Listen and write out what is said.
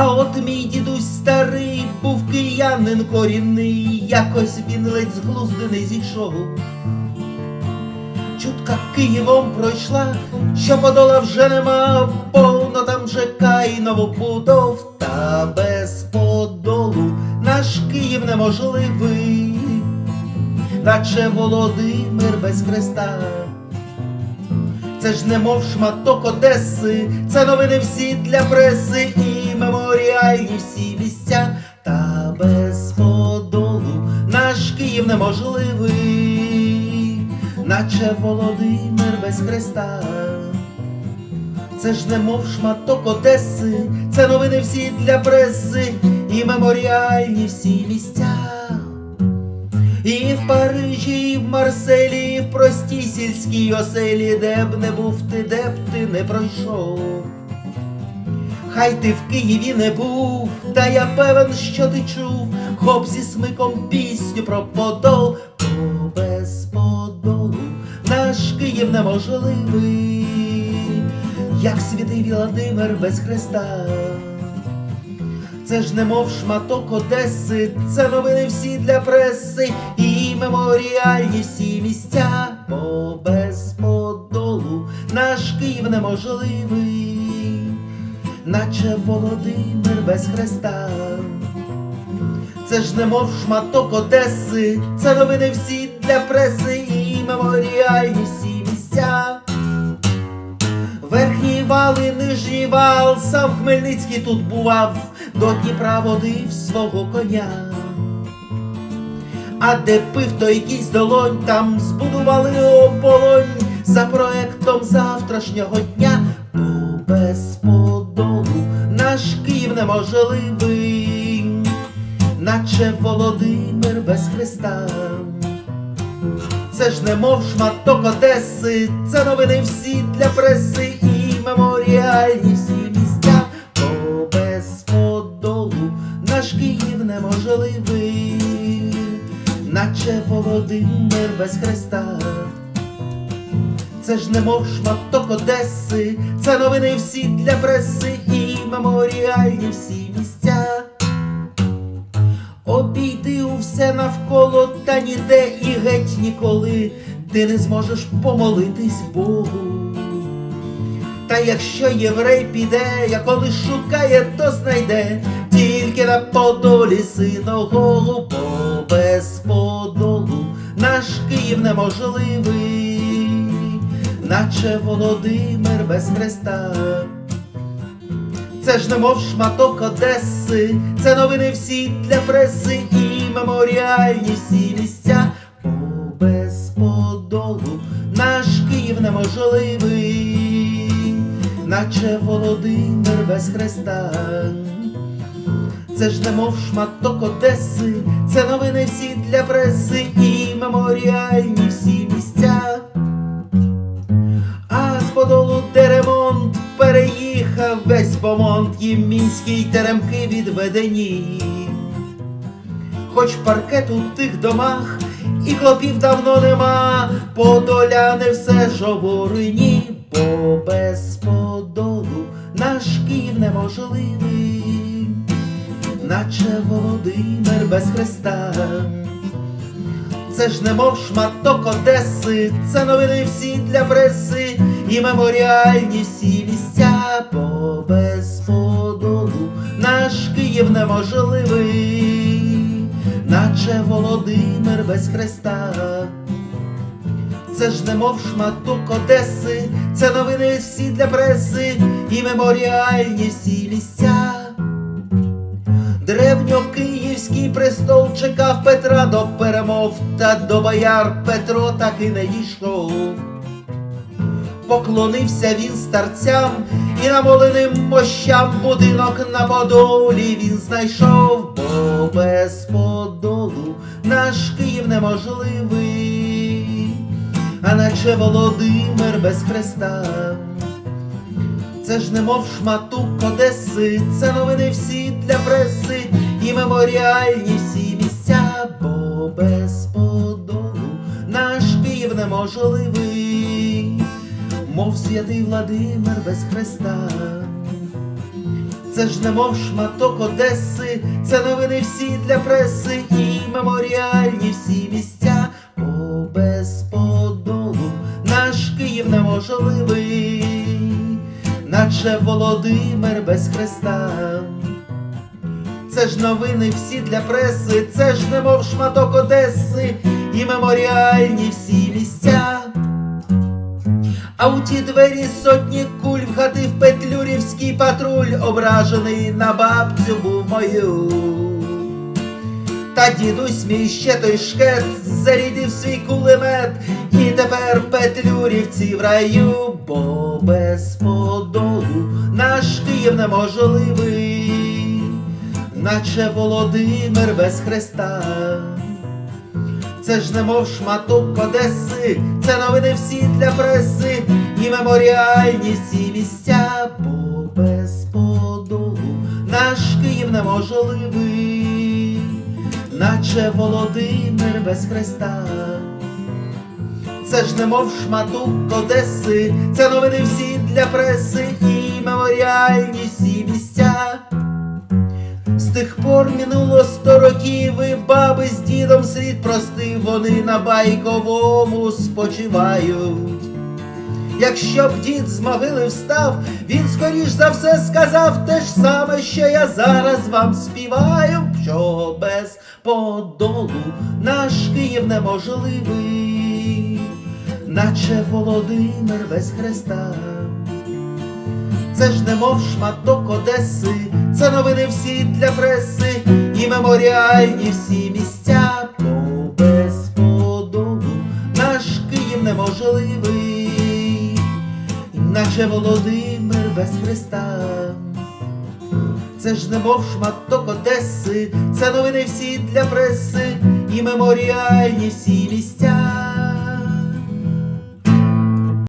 А от мій дідусь старий був киянин корінний, якось він ледь з глузди не зійшов. Чутка Києвом пройшла, що подола вже нема, повно там ЖК і новобудов, та без подолу наш Київ неможливий, наче Володимир без хреста. Це ж не мов шматок Одеси, це новини всі для преси і меморіальні всі місця, та без подолу наш Київ неможливий, наче Володимир без хреста. Це ж не мов шматок Одеси, це новини всі для преси і меморіальні всі місця. І в Парижі, і в Марселі, і в простій сільській оселі, де б не був ти, де б ти не пройшов. Хай ти в Києві не був, та я певен, що ти чув, хоп зі смиком пісню про подол, бо без подолу наш Київ неможливий, як святий Володимир без Христа. Це ж не мов шматок Одеси, це новини всі для преси і меморіальні всі місця, бо без подолу наш Київ неможливий, наче Володимир без Христа. Це ж не мов шматок Одеси, це новини всі для преси і меморіальні всі місця. Верхній вал і нижній вал, сам Хмельницький тут бував, до Дніпра водив свого коня. А де пив то якийсь долонь, там збудували оболонь за проектом завтрашнього дня, бо без подолу наш Київ неможливий, наче Володимир без Христа. Це ж не мов шматок Одеси, це новини всі для преси і меморіальні наче Володимир без Христа. Це ж не мов шматок Одеси, це новини всі для преси і меморіальні всі місця. Обійди усе навколо, та ніде і геть ніколи ти не зможеш помолитись Богу. Та якщо єврей піде, я коли шукає, то знайде тільки на подолі синагогу, бо без подолу наш Київ неможливий, наче Володимир без Христа. Це ж не мов шматок Одеси, це новини всі для преси і меморіальні всі місця, бо без подолу наш Київ неможливий, наче Володимир без Христа. Це ж не мов шматок Одеси, це новини всі для преси і меморіальні всі місця. А з подолу деремонт переїхав весь помонт, їм мінські теремки відведені. Хоч паркет у тих домах і хлопів давно нема, подоляни все ж обурені, бо без подолу наш Київ неможливий, наче Володимир без Христа. Це ж не мов шматок Одеси, це новини всі для преси і меморіальні всі місця, бо без подолу наш Київ неможливий, наче Володимир без Христа. Це ж не мов шматок Одеси, це новини всі для преси і меморіальні всі місця. Древньокиївський престол чекав Петра до перемов, та до бояр Петро так і не дійшов. Поклонився він старцям і намоленим мощам будинок на Подолі він знайшов, бо без подолу наш Київ неможливий, а наче Володимир без Христа. Це ж не мов шматок Одеси, це новини всі для преси. І меморіальні всі місця, бо без подолу наш Київ неможливий, мов святий Владимир без Христа. Це ж немов шматок Одеси, це новини всі для преси. І меморіальні всі місця. О, без подолу наш Київ неможливий, наче Володимир без хреста. Це ж новини всі для преси, це ж немов шматок Одеси і меморіальні всі місця. А у ті двері сотні куль вгатив петлюрівський патруль, ображений на бабцю був мою. Та дідусь мій ще той шкет зарядив свій кулемет, і тепер петлюрівці в раю, бо без подолу наш Київ неможливий, наче Володимир без Христа. Це ж немов шматок Одеси, це новини всі для преси. І меморіальні всі місця, бо без подолу наш Київ неможливий, наче Володимир без Христа. Це ж немов шматок Одеси, це новини всі для преси і меморіальні всі місця. З тих пор минуло сто років, і баби з дідом слід простив, вони на байковому спочивають. Якщо б дід з могили встав, він скоріш за все сказав те ж саме, що я зараз вам співаю, що без подолу наш Київ неможливий, наче Володимир без Христа. Це ж немов шматок Одеси, це новини всі для преси і меморіальні всі місця, наче Володимир без Христа. Це ж немов шматок Одеси, це новини всі для преси і меморіальні всі місця.